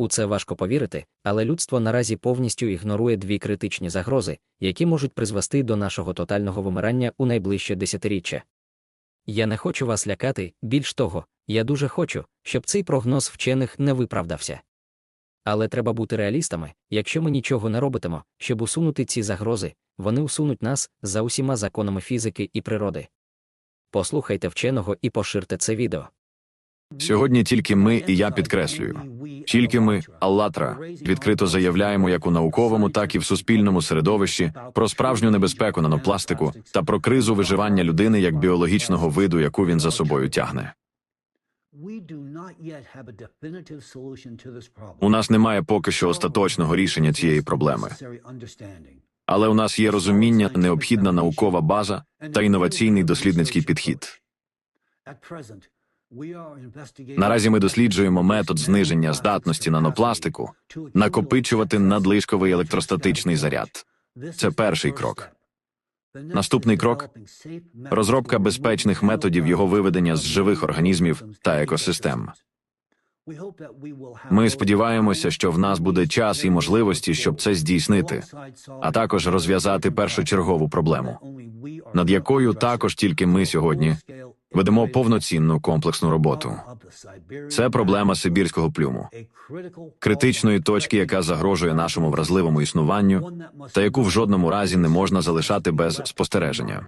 У це важко повірити, але людство наразі повністю ігнорує дві критичні загрози, які можуть призвести до нашого тотального вимирання у найближче десятиріччя. Я не хочу вас лякати, більш того, я дуже хочу, щоб цей прогноз вчених не виправдався. Але треба бути реалістами, якщо ми нічого не робитимо, щоб усунути ці загрози, вони усунуть нас за усіма законами фізики і природи. Послухайте вченого і поширте це відео. Сьогодні тільки ми, і я підкреслюю, тільки ми, Аллатра, відкрито заявляємо як у науковому, так і в суспільному середовищі про справжню небезпеку нанопластику та про кризу виживання людини як біологічного виду, яку він за собою тягне. У нас немає поки що остаточного рішення цієї проблеми, але у нас є розуміння, необхідна наукова база та інноваційний дослідницький підхід. Наразі ми досліджуємо метод зниження здатності нанопластику накопичувати надлишковий електростатичний заряд. Це перший крок. Наступний крок розробка безпечних методів його виведення з живих організмів та екосистем. Ми сподіваємося, що в нас буде час і можливості, щоб це здійснити, а також розв'язати першочергову проблему, над якою також тільки ми сьогодні ведемо повноцінну комплексну роботу. Це проблема сибірського плюму, критичної точки, яка загрожує нашому вразливому існуванню, та яку в жодному разі не можна залишати без спостереження.